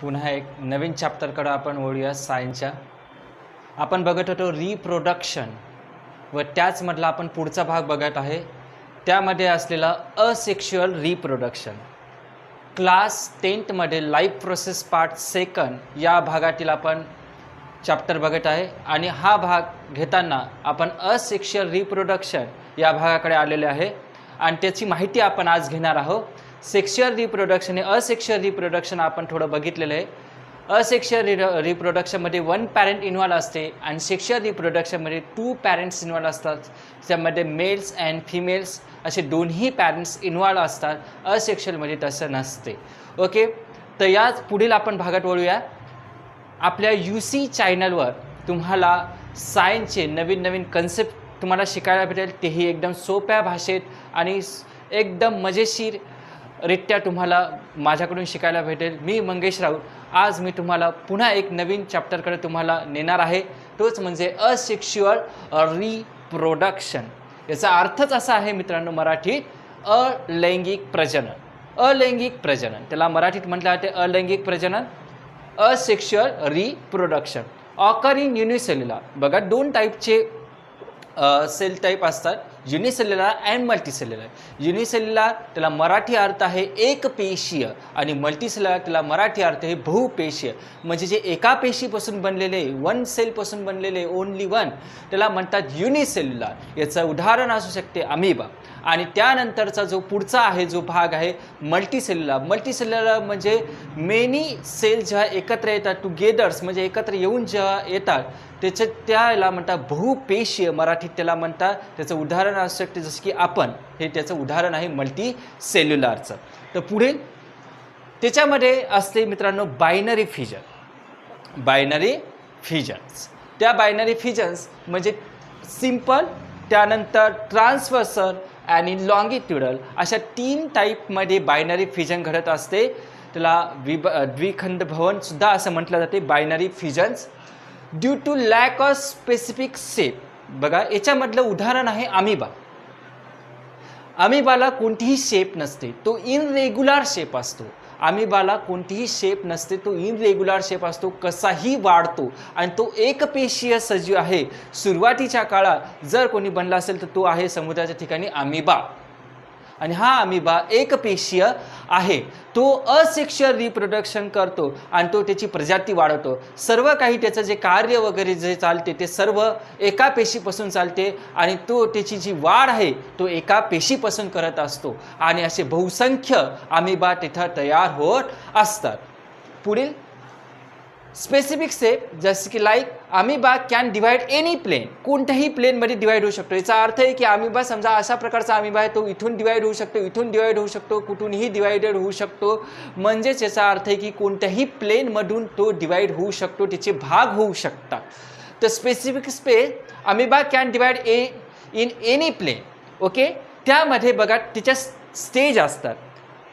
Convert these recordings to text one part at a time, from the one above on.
पुन्हा एक नवीन चॅप्टरकडं आपण वळूया सायन्सच्या आपण बघत होतो रिप्रोडक्शन व त्याचमधला आपण पुढचा भाग बघत आहे. त्यामध्ये असलेला असेक्शुअल रिप्रोडक्शन क्लास टेंथमध्ये लाईफ प्रोसेस पार्ट सेकंड या भागातील आपण चॅप्टर बघत आहे. आणि हा भाग घेताना आपण असेक्शुअल रिप्रोडक्शन या भागाकडे आलेले आहे. आणि त्याची माहिती आपण आज घेणार आहोत. सेक्शुअल रिप्रोडक्शन हे असेक्शुअल रिप्रोडक्शन आपण थोडं बघितलेलं आहे. असेक्शुअल रि रिप्रोडक्शनमध्ये वन पॅरेंट इन्व्हॉल्व असते आणि सेक्शुअल रिप्रोडक्शनमध्ये टू पॅरेंट्स इन्व्हॉल्व असतात. त्यामध्ये मेल्स अँड फिमेल्स असे दोन्ही पॅरेंट्स इन्व्हॉल्व असतात. असेक्शुअलमध्ये तसं नसते. ओके तर याच पुढील आपण भागात वळूया. आपल्या यू सी चॅनलवर तुम्हाला सायन्सचे नवीन नवीन कन्सेप्ट तुम्हाला शिकायला भेटेल. तेही एकदम सोप्या भाषेत आणि एकदम मजेशीर रित्या तुम्हाला माझ्याकडून शिकायला भेटेल. मी मंगेश राऊत. आज मी तुम्हाला पुन्हा एक नवीन चॅप्टरकडे तुम्हाला नेणार आहे. तोच म्हणजे असेक्शुअल रिप्रोडक्शन याचा अर्थच असा आहे मित्रांनो मराठीत अलैंगिक प्रजनन. अलैंगिक प्रजनन. त्याला मराठीत म्हटलं जाते अलैंगिक प्रजनन. असेक्शुअल रिप्रोडक्शन ऑकरिंग युनिसेल्युलर बघा दोन टाईपचे सेल टाईप असतात. युनिसेल्युलर अँड मल्टीसेल्युलर युनिसेल्युलर त्याला मराठी अर्थ आहे एकपेशीय आणि मल्टीसेल्युलर त्याला मराठी अर्थ आहे बहुपेशीय. म्हणजे जे एका पेशीपासून बनलेले वन सेलपासून बनलेले ओनली वन त्याला म्हणतात युनिसेल्युलर याचं उदाहरण असू शकते अमिबा आणि त्यानंतरचा जो पुढचा आहे जो भाग आहे मल्टीसेल्युलर मल्टीसेल्युलर म्हणजे मेनी सेल जेव्हा एकत्र येतात टुगेदर्स म्हणजे एकत्र येऊन जेव्हा येतात त्याच्या त्याला म्हणतात बहुपेशीय मराठीत त्याला म्हणतात त्याचं उदाहरण असू शकते जसं की आपण. हे त्याचं उदाहरण आहे मल्टी सेल्युलारचं तर पुढे त्याच्यामध्ये असते मित्रांनो बायनरी फिजन बायनरी फिजन्स त्या बायनरी फिजन्स म्हणजे सिंपल त्यानंतर ट्रान्सवर्सल आणि लॉंगिट्युडल अशा तीन टाईपमध्ये बायनरी फिजन घडत असते. त्याला विब द्विखंड भवनसुद्धा असं म्हटलं जाते binary fissions due to lack of specific shape बघा याच्यामधलं उदाहरण आहे अमिबा अमिबाला कोणतीही शेप नसते. तो इनरेग्युलर शेप असतो. अमिबाला कोणतीही शेप नसते. तो इनरेग्युलर शेप असतो. कसाही वाढतो. आणि तो एकपेशीय सजीव आहे. सुरुवातीच्या काळात जर कोणी बनला असेल तर तो आहे समुद्राच्या ठिकाणी अमिबा आणि हा अमिबा एकपेशीय आहे. तो असेक्शुअल रिप्रोडक्शन करतो आणि तो त्याची प्रजाती वाढवतो. सर्व काही त्याचं जे कार्य वगैरे जे चालते ते सर्व एका पेशीपासून चालते आणि तो त्याची जी वाढ आहे तो एका पेशीपासून करत असतो. आणि असे बहुसंख्य अमिबा तिथं तयार होत असतात. पुढील. स्पेसिफिक सेप जसं की like amoeba can divide any plane कोणत्याही प्लेनमध्ये डिवाइड होऊ शकतो. याचा अर्थ आहे की अमिबा समजा अशा प्रकारचा अमिबा आहे तो इथून डिवाइड होऊ शकतो इथून डिवाइड होऊ शकतो कुठूनही डिवाइडेड होऊ शकतो. म्हणजेच याचा अर्थ आहे की कोणत्याही प्लेनमधून तो डिवाइड होऊ शकतो त्याचे भाग होऊ शकतात. तर specific स्पे amoeba can divide a in any plane okay त्यामध्ये बघा तिच्या स्टेज असतात.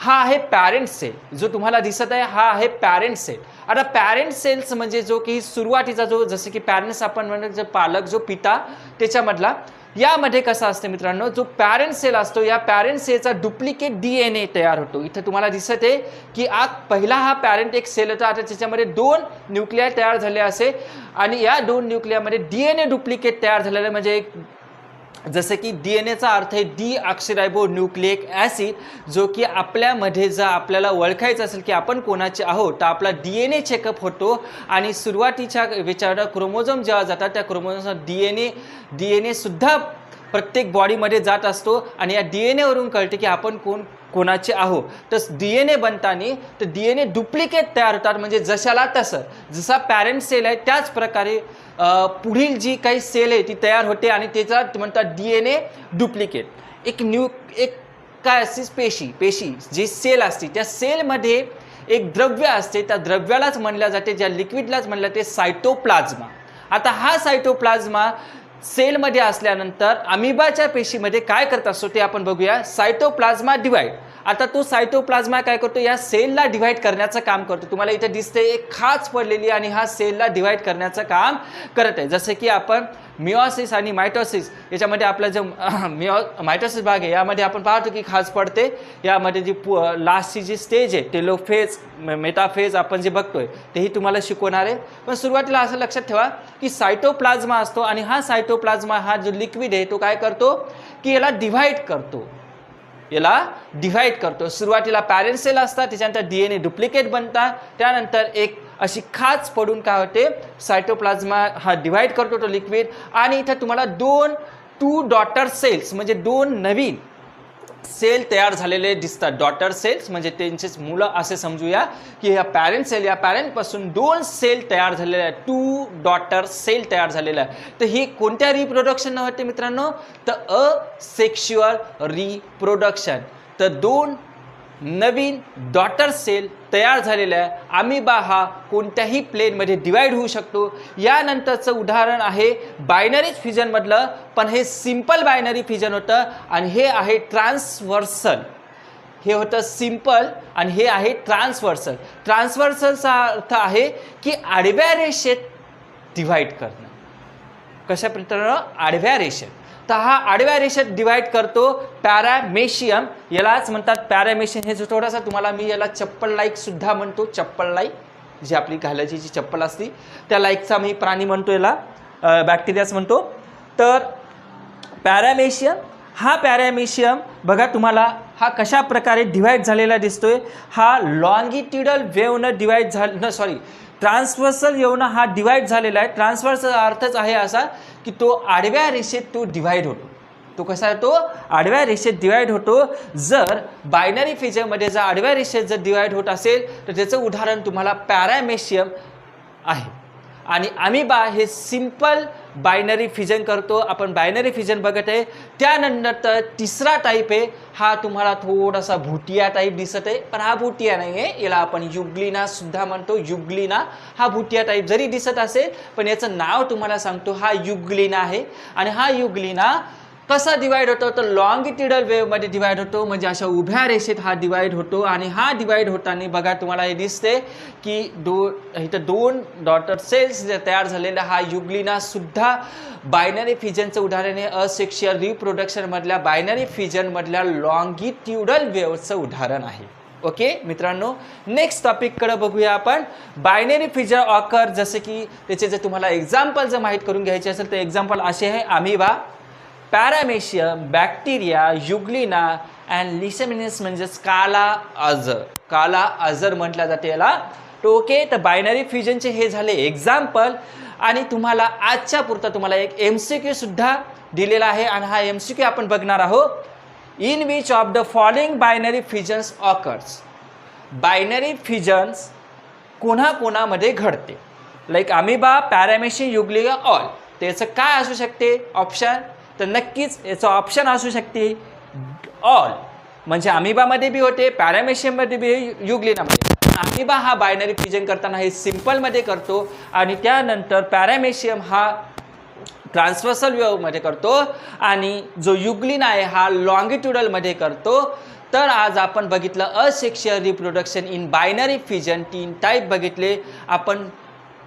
हा आहे पॅरेंट सेल जो तुम्हाला दिसत आहे हा आहे पॅरेंट सेल आता पॅरेंट सेल्स म्हणजे जो की सुरुवातीचा जो जसं की पॅरेंट्स आपण म्हणतो जो पालक जो पिता त्याच्यामधला यामध्ये कसं असतं मित्रांनो जो पॅरेंट सेल असतो या पॅरेंट सेलचा डुप्लिकेट डी एन ए तयार होतो. इथं तुम्हाला दिसत आहे की आ पहिला हा पॅरेंट एक सेल होता आता त्याच्यामध्ये दोन न्यूक्लियर तयार झाले असे. आणि या दोन न्यूक्लियामध्ये डी एन ए डुप्लिकेट तयार झालेलं म्हणजे एक जसं की डी एन एचा अर्थ आहे डी ऑक्सिरायबो न्यूक्लिक ॲसिड जो की आपल्यामध्ये जर आपल्याला ओळखायचं असेल की आपण कोणाचे आहोत तर आपला डी एन ए चेकअप होतो. आणि सुरुवातीच्या विचारात क्रोमोझोम जेव्हा जातात त्या chromosome D N A D N एसुद्धा प्रत्येक बॉडीमध्ये जात असतो आणि या डी एन एवरून कळते की आपण कोण कोणाचे आहो तर डी एन ए बनताना तर डी एन ए डुप्लिकेट तयार होतात म्हणजे जशाला तसं. जसा पॅरेंट सेल आहे त्याच प्रकारे पुढील जी काही सेल आहे ती तयार होते आणि त्याचा म्हणतात डी एन ए डुप्लिकेट एक न्यू एक काय असते? पेशी. पेशी जी सेल असते त्या सेलमध्ये एक द्रव्य असते त्या द्रव्यालाच म्हणल्या जाते ज्या लिक्विडलाच म्हणलं जाते सायटोप्लाझ्मा आता हा सायटोप्लाझ्मा सेलमध्ये असल्यानंतर अमिबाच्या पेशीमध्ये काय करत असतो ते आपण बघूया. सायटोप्लाझ्मा डिवाइड आता तो सायटोप्लाझ्मा काय करतो? या सेलला डिव्हाइड करण्याचं काम करतो. तुम्हाला इथे दिसते एक खाच पडलेली आणि हा सेलला डिव्हाइड करण्याचं काम करत आहे. जसं की आपण मिओसिस आणि मायटोसिस याच्यामध्ये आपला जो मिओ मायटोसिस भाग आहे यामध्ये आपण पाहतो की खाज पडते. यामध्ये जी पु लास्टची जी स्टेज आहे टेलोफेज मेटाफेज आपण जे बघतोय तेही तुम्हाला शिकवणार आहे. पण सुरुवातीला असं लक्षात ठेवा की सायटोप्लाझ्मा असतो आणि हा सायटोप्लाझ्मा हा जो लिक्विड आहे तो काय करतो? की याला डिव्हाइड करतो. याला डिव्हाइड करतो. सुरुवातीला पॅरेंट सेल असतात त्याच्यानंतर डी एन ए डुप्लिकेट बनतात त्यानंतर एक अशी खाच पडून काय होते? सायटोप्लाझ्मा हा डिव्हाइड करतो तो लिक्विड आणि इथं तुम्हाला दोन टू डॉटर सेल्स म्हणजे दोन नवीन सेल तयार झालेले दिसतात. डॉटर सेल्स म्हणजे त्यांचेच मुलं असे समजूया की ह्या पॅरेंट सेल या पॅरेंटपासून दोन सेल तयार झालेले आहेत. टू डॉटर सेल तयार झालेला आहे तर ही कोणत्या रिप्रोडक्शन होते मित्रांनो? तर अ सेक्शुअल रिप्रोडक्शन तर दोन नवीन डॉटर सेल तयार झालेला आहे. अमिबा हा कोणत्याही प्लेनमध्ये डिवाईड होऊ शकतो. यानंतरचं उदाहरण आहे बायनरी फिजनमधलं पण हे सिंपल बायनरी फिजन होतं आणि हे आहे ट्रान्सवर्सल हे होतं सिंपल आणि हे आहे ट्रान्सवर्सल ट्रान्सवर्सलचा अर्थ आहे की आडव्या रेषेत डिव्हाइड करणं. कशा प्रकारे? आडव्या रेषेत. तर हा आडव्या रेषेत डिवाइड करतो पॅरामेशियम यालाच म्हणतात पॅरामेशियम हे जो थोडासा तुम्हाला मी याला चप्पल लाईक सुद्धा म्हणतो. चप्पल लाईक जी आपली घालायची जी चप्पल असती त्या लाईकचा मी प्राणी म्हणतो याला बॅक्टेरियाच म्हणतो. तर पॅरामेशियम हा पॅरामेशियम बघा तुम्हाला हा कशा प्रकारे डिवाईड झालेला दिसतोय. हा लॉंगिट्युडल वेवनं डिवाईड झालं सॉरी ट्रान्सवर्सल येऊन हा डिवाईड झालेला आहे. ट्रान्सवर्सचा अर्थच आहे असा की तो आडव्या रेषेत तो डिवाईड होतो. तो कसा आहे? तो आडव्या रेषेत डिवाईड होतो. जर बायनरी फिजरमध्ये जर आडव्या रेषेत जर डिवाईड होत असेल तर त्याचं उदाहरण तुम्हाला पॅरामेशियम आहे. आणि अमिबा हे सिंपल बायनरी फिजन करतो. आपण बायनरी फिजन बघत आहे. त्यानंतर तिसरा टाईप आहे. हा तुम्हाला थोडासा भुटिया टाईप दिसत आहे. पण हा भुटिया नाही आहे याला आपण युग्लिना सुद्धा म्हणतो. युग्लिना हा भुटिया टाईप जरी दिसत असेल पण याचं नाव तुम्हाला सांगतो. हा युग्लिना आहे. आणि हा युग्लिना कसा डिवाईड होतो? तर लॉंगिट्युडल वेवमध्ये डिवाईड होतो. म्हणजे अशा उभ्या रेषेत हा डिवाईड होतो. आणि हा डिवाईड होताना बघा तुम्हाला हे दिसते की दो इथं दोन डॉटर सेल्स जे तयार झालेला हा युग्लिना सुद्धा बायनरी फिजनचं उदाहरण आहे. असेक्शुअल रिप्रोडक्शनमधल्या बायनरी फिजनमधल्या लॉंगिट्युडल वेवचं उदाहरण आहे. ओके मित्रांनो नेक्स्ट टॉपिककडे बघूया आपण. बायनरी फिजर ऑकर जसे की त्याचे जर तुम्हाला एक्झाम्पल जर माहीत करून घ्यायचे असेल तर एक्झाम्पल असे आहे. आम्ही बा पॅरामेशियम बॅक्टेरिया युग्लिना अँड लिसेमिनिस म्हणजेच काला अजर काला अजर म्हटलं जाते याला. तर ओके तर बायनरी फ्युजनचे हे झाले एक्झाम्पल आणि तुम्हाला आजच्या पुरता तुम्हाला एक एम सी क्यू सुद्धा दिलेला आहे आणि हा एम सी क्यू आपण बघणार आहोत. In which of the following binary fissions occurs binary fissions कोणाकोणामध्ये घडते? Like amoeba paramecium euglena all त्याचं काय असू शकते? ऑप्शन तर नक्कीच याचं ऑप्शन असू शकते. ऑल म्हणजे अमिबामध्ये बी होते पॅरामेशियममध्ये बी युग्लिनामध्ये. अमिबा हा बायनरी फिजन करताना हे सिम्पलमध्ये करतो आणि त्यानंतर पॅरामेशियम हा ट्रान्सवर्सल वेवमध्ये करतो आणि जो युग्लिन आहे हा लॉंगिट्युडलमध्ये करतो. तर आज आपण बघितलं asexual reproduction in binary fission तीन टाईप बघितले. आपण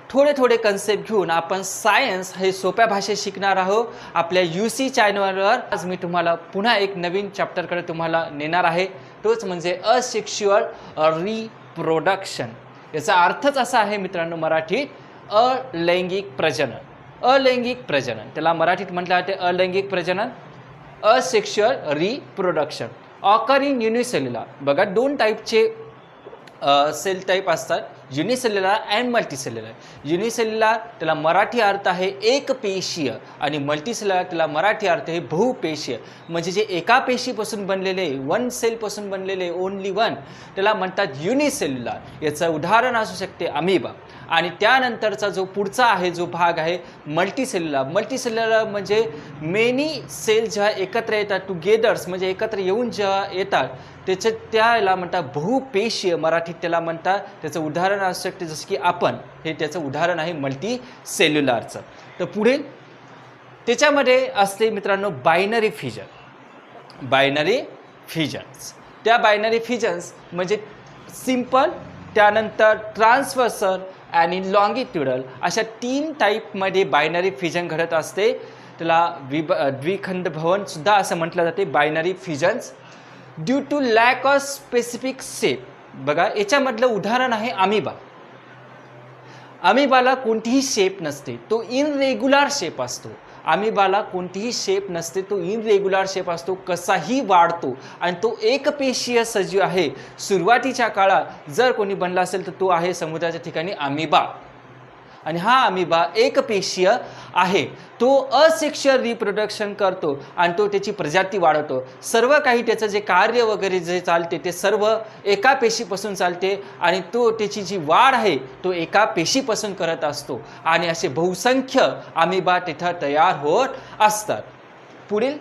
थोडे थोडे कन्सेप्ट घेऊन आपण सायन्स हे सोप्या भाषेत शिकणार आहोत. आपल्या यू सी चॅनलवर आज मी तुम्हाला पुन्हा एक नवीन चॅप्टरकडे तुम्हाला नेणार आहे. तोच म्हणजे असेक्शुअल रिप्रोडक्शन याचा अर्थच असा आहे मित्रांनो मराठीत अलैंगिक प्रजनन. अलैंगिक प्रजनन. त्याला मराठीत म्हटलं जाते अलैंगिक प्रजनन. असेक्शुअल रिप्रोडक्शन ऑकरिंग युनिसेल्युलर बघा दोन टाईपचे सेल टाईप असतात. Unicellular and multicellular. युनिसेल्युलर त्याला मराठी अर्थ आहे एकपेशीय आणि मल्टीसेल्युलर त्याला मराठी अर्थ आहे बहुपेशीय. म्हणजे जे एका पेशीपासून बनलेले वन सेलपासून बनलेले ओनली वन त्याला म्हणतात युनिसेल्युलर याचं उदाहरण असू शकते अमिबा. आणि त्यानंतरचा जो पुढचा आहे जो भाग आहे मल्टीसेल्युलर मल्टीसेल्युलर म्हणजे मेनी सेल जेव्हा एकत्र येतात टुगेदर्स म्हणजे एकत्र येऊन जेव्हा येतात त्याच्या त्याला म्हणतात बहुपेशीय मराठीत त्याला म्हणतात त्याचं उदाहरण असू शकते जसं की आपण. हे त्याचं उदाहरण आहे मल्टी सेल्युलरचं तर पुढे त्याच्यामध्ये असते मित्रांनो बायनरी फिजन बायनरी फिजन्स त्या बायनरी फिजन्स म्हणजे सिंपल त्यानंतर ट्रान्सवर्सर आणि लॉंगिट्युडल अशा तीन टाईपमध्ये बायनरी फिजन घडत असते. त्याला विभ द्विखंड भवनसुद्धा असं म्हटलं जाते binary fissions due to lack of specific shape बघा याच्यामधलं उदाहरण आहे अमिबा अमिबाला कोणतीही शेप नसते तो इनरेग्युलर शेप असतो. अमिबाला कोणतीही शेप नसते तो इनरेग्युलर शेप असतो कसाही वाढतो. आणि तो एकपेशीय सजीव आहे. सुरुवातीच्या काळात जर कोणी बनला असेल तर तो आहे समुद्राच्या ठिकाणी अमिबा आणि हा अमिबा एकपेशीय आहे. तो असेक्शुअल रिप्रोडक्शन करतो आणि तो त्याची प्रजाती वाढवतो. सर्व काही त्याचं जे कार्य वगैरे जे चालते ते सर्व एका पेशीपासून चालते आणि तो त्याची जी वाढ आहे तो एका पेशीपासून करत असतो. आणि असे बहुसंख्य अमिबा तिथं तयार होत असतात. पुढील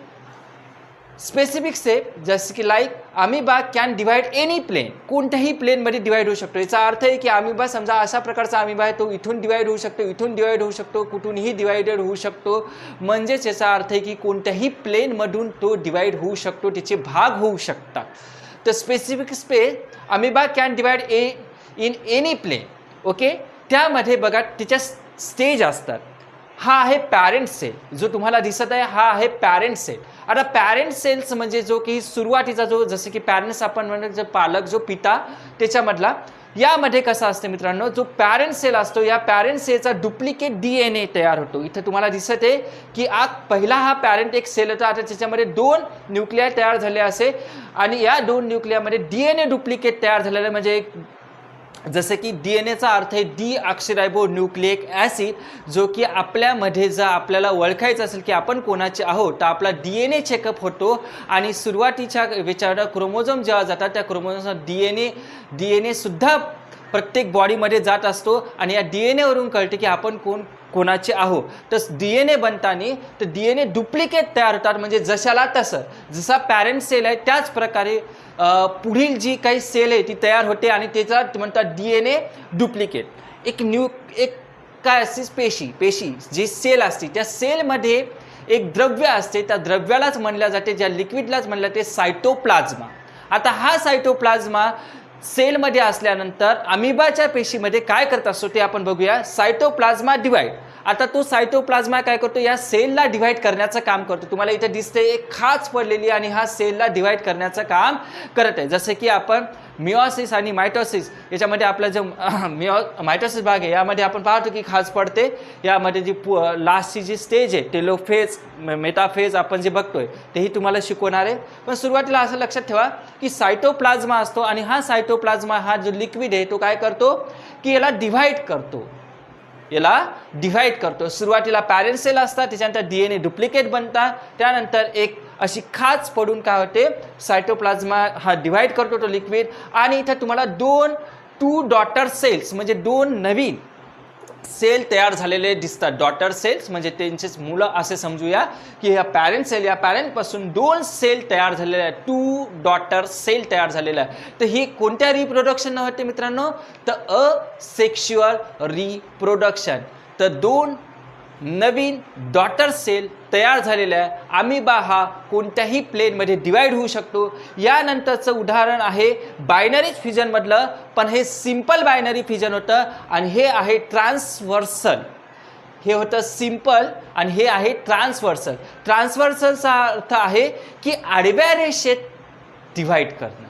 स्पेसिफिक स्टेप जसं की like amoeba can divide any plane कोणत्याही प्लेनमध्ये डिवाइड होऊ शकतो. याचा अर्थ आहे की अमिबा समजा अशा प्रकारचा अमिबा आहे तो इथून डिवाइड होऊ शकतो इथून डिवाइड होऊ शकतो कुठूनही डिवाइडेड होऊ शकतो. म्हणजेच याचा अर्थ आहे की कोणत्याही प्लेनमधून तो डिवाइड होऊ शकतो त्याचे भाग होऊ शकतात. तर specific space amoeba can divide a in any plane okay त्यामध्ये बघा त्याच्या स्टेज असतात. हा आहे पॅरेंट सेल जो तुम्हाला दिसत आहे हा आहे पॅरेंट सेल आता पॅरेंट सेल्स म्हणजे जो की सुरुवातीचा जो जसं की पॅरेंट्स आपण म्हणतो जो पालक जो पिता त्याच्यामधला यामध्ये कसं असतं मित्रांनो जो पॅरेंट सेल असतो या पॅरेंट सेलचा डुप्लिकेट डी एन ए तयार होतो. इथं तुम्हाला दिसत आहे की आत पहिला हा पॅरेंट एक सेल होता आता त्याच्यामध्ये दोन न्यूक्लिया तयार झाले असे आणि या दोन न्यूक्लियामध्ये डी एन ए डुप्लिकेट तयार झालेलं म्हणजे एक जसं की डी एन एचा अर्थ आहे डी ऑक्सिरायबो न्यूक्लिक ॲसिड जो की आपल्यामध्ये जर आपल्याला ओळखायचं असेल की आपण कोणाचे आहोत तर आपला डी एन ए चेकअप होतो. आणि सुरुवातीच्या विचारात क्रोमोझोम जेव्हा जातात त्या क्रोमोझोमचा D N A D N एसुद्धा प्रत्येक बॉडीमध्ये जात असतो. आणि या डी एन एवरून कळते की आपण कोण कोणाचे आहो? तर डी एन ए बनताना तर डी एन ए डुप्लिकेट तयार होतात म्हणजे जशाला तसं. जसा पॅरेंट सेल आहे त्याच प्रकारे पुढील जी काही सेल आहे ती तयार होते आणि त्याचा म्हणतात डी एन ए डुप्लिकेट एक न्यू एक काय असते? पेशी. पेशी जी सेल असते त्या सेलमध्ये एक द्रव्य असते त्या द्रव्यालाच म्हणल्या जाते ज्या लिक्विडलाच म्हणलं जाते सायटोप्लाझ्मा आता हा सायटोप्लाझ्मा सेलमध्ये असल्यानंतर अमिबाच्या पेशीमध्ये काय करत असतो ते आपण बघूया. सायटोप्लाझ्मा डिवाइड आता तो सायटोप्लाझ्मा काय करतो? या सेलला डिव्हाइड करण्याचं काम करतो. तुम्हाला इथे दिसते एक खाच पडलेली आणि हा सेलला डिव्हाइड करण्याचं काम करत आहे. जसं की आपण मिओसिस आणि मायटोसिस याच्यामध्ये आपला जो मिओ मायटोसिस भाग आहे यामध्ये आपण पाहतो की खाज पडते. यामध्ये जी पु लास्टची जी स्टेज आहे टेलोफेज मेटाफेज आपण जे बघतोय तेही तुम्हाला शिकवणार आहे. पण सुरुवातीला असं लक्षात ठेवा की सायटोप्लाझ्मा असतो आणि हा सायटोप्लाझ्मा हा जो लिक्विड आहे तो काय करतो? की याला डिव्हाइड करतो. याला डिव्हाइड करतो. सुरुवातीला पॅरेंट सेल असतात त्याच्यानंतर डी एन ए डुप्लिकेट बनतात त्यानंतर एक अशी खाच पडून काय होते? सायटोप्लाझ्मा हा डिव्हाइड करतो तो लिक्विड आणि इथं तुम्हाला दोन टू डॉटर सेल्स म्हणजे दोन नवीन सेल तयार झालेले दिसतात. डॉटर सेल्स म्हणजे त्यांचेच मुलं असे समजूया की ह्या पॅरेंट सेल या पॅरेंटपासून दोन सेल तयार झालेले आहेत. टू डॉटर सेल तयार झालेला आहे तर ही कोणत्या रिप्रोडक्शन होते मित्रांनो? तर अ सेक्शुअल रिप्रोडक्शन तर दोन नवीन डॉटर सेल तयार झालेला आहे. अमिबा हा कोणत्याही प्लेनमध्ये डिवाइड होऊ शकतो. यानंतरचं उदाहरण आहे बायनरी फ्युजनमधलं पण हे सिंपल बायनरी फ्युजन होतं आणि हे आहे ट्रान्सवर्सल हे होतं सिंपल आणि हे आहे ट्रान्सवर्सल ट्रान्सवर्सलचा अर्थ आहे की आडव्या रेषेत डिव्हाइड करणं.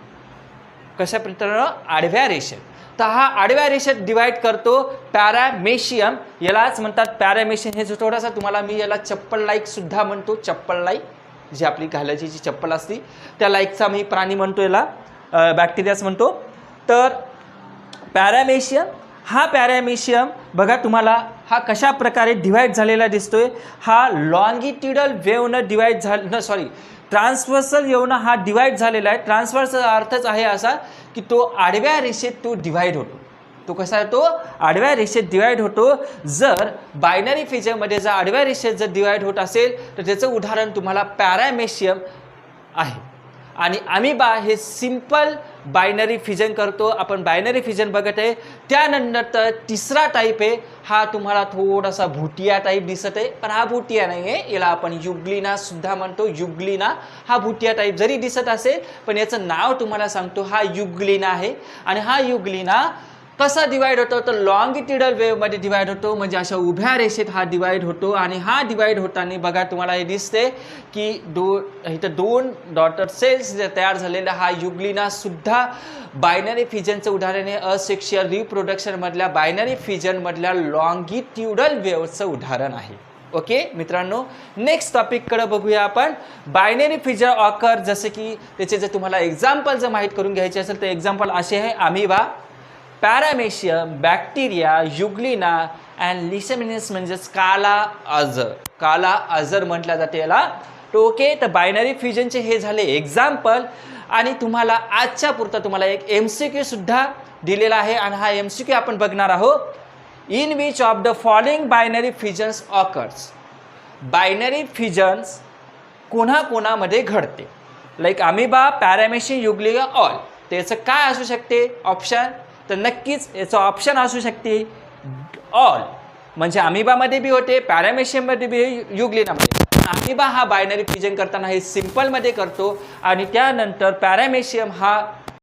कशा प्रकारे आडव्या रेषेत. तर हा आडव्या रेषेत डिवाइड करतो. पॅरामेशियम यालाच म्हणतात. पॅरामेशियम हे जो थोडासा तुम्हाला मी याला चप्पल लाईक सुद्धा म्हणतो. चप्पल लाईक जी आपली घालायची जी चप्पल असती त्या लाईकचा मी प्राणी म्हणतो याला. बॅक्टेरियाच म्हणतो. तर पॅरामेशियम हा पॅरामेशियम बघा तुम्हाला हा कशा प्रकारे डिवाइड झालेला दिसतोय. हा लॉंगिट्युडल वेवनं डिवाइड झालं सॉरी ट्रान्सवर्सल येऊन हा डिवाइड झालेला आहे. ट्रान्सवर्सचा अर्थच आहे असा की तो आडव्या रेषेत तो डिवाइड होतो. तो कसा आहे तो? आडव्या रेषेत डिवाइड होतो. जर बायनरी फिजरमध्ये जर आडव्या रेषेत जर डिवाइड होत असेल तर त्याचं उदाहरण तुम्हाला पॅरामेशियम आहे. आणि अमिबा हे सिंपल बायनरी फिजन करतो. आपण बायनरी फिजन बघत आहे. त्यानंतर तिसरा टाईप आहे. हा तुम्हाला थोडासा भुटिया टाईप दिसत आहे. पण हा भुटिया नाही आहे. याला आपण युग्लिना सुद्धा म्हणतो. युग्लिना हा भुटिया टाईप जरी दिसत असेल पण याचं नाव तुम्हाला सांगतो. हा युग्लिना आहे. आणि हा युग्लिना कसा डिवाइड होतो? तर लॉंगिट्युडल वेव्हमध्ये डिवाइड होतो. म्हणजे अशा उभ्या रेषेत हा डिवाइड होतो. आणि हा डिवाइड होताना बघा तुम्हाला हे दिसते की दो इथं दोन डॉटर सेल्स जे तयार झालेले हा युग्लिना सुद्धा बायनरी फिजनचं उदाहरण आहे. असेक्शियल रिप्रोडक्शनमधल्या बायनरी फिजनमधल्या लॉंगिट्युडल वेव्हचं उदाहरण आहे. ओके मित्रांनो नेक्स्ट टॉपिककडे बघूया आपण. बायनरी फिजर ऑकर जसे की त्याचे जर तुम्हाला एक्झाम्पल जर माहीत करून घ्यायचे असेल तर एक्झाम्पल असे आहे. Amoeba paramecium bacteria euglena and लिसेमिनिस म्हणजेच काला अजर काला अजर म्हटलं जाते याला. तर ओके तर बायनरी फ्युजनचे हे झाले एक्झाम्पल आणि तुम्हाला आजच्या पुरता तुम्हाला एक एम सी क्यू सुद्धा दिलेला आहे. आणि हा एम सी क्यू आपण बघणार आहोत. In which of the following binary fusions occurs binary fusions कोणाकोणामध्ये घडते? Like amoeba paramecium euglena all त्याचं काय असू शकते? ऑप्शन तर नक्कीच याचं ऑप्शन असू शकते. ऑल म्हणजे अमिबामध्ये बी होते पॅरामेशियममध्ये बी युग्लिनामध्ये. अमिबा हा बायनरी फ्युजन करताना हे सिम्पलमध्ये करतो. आणि त्यानंतर पॅरामेशियम हा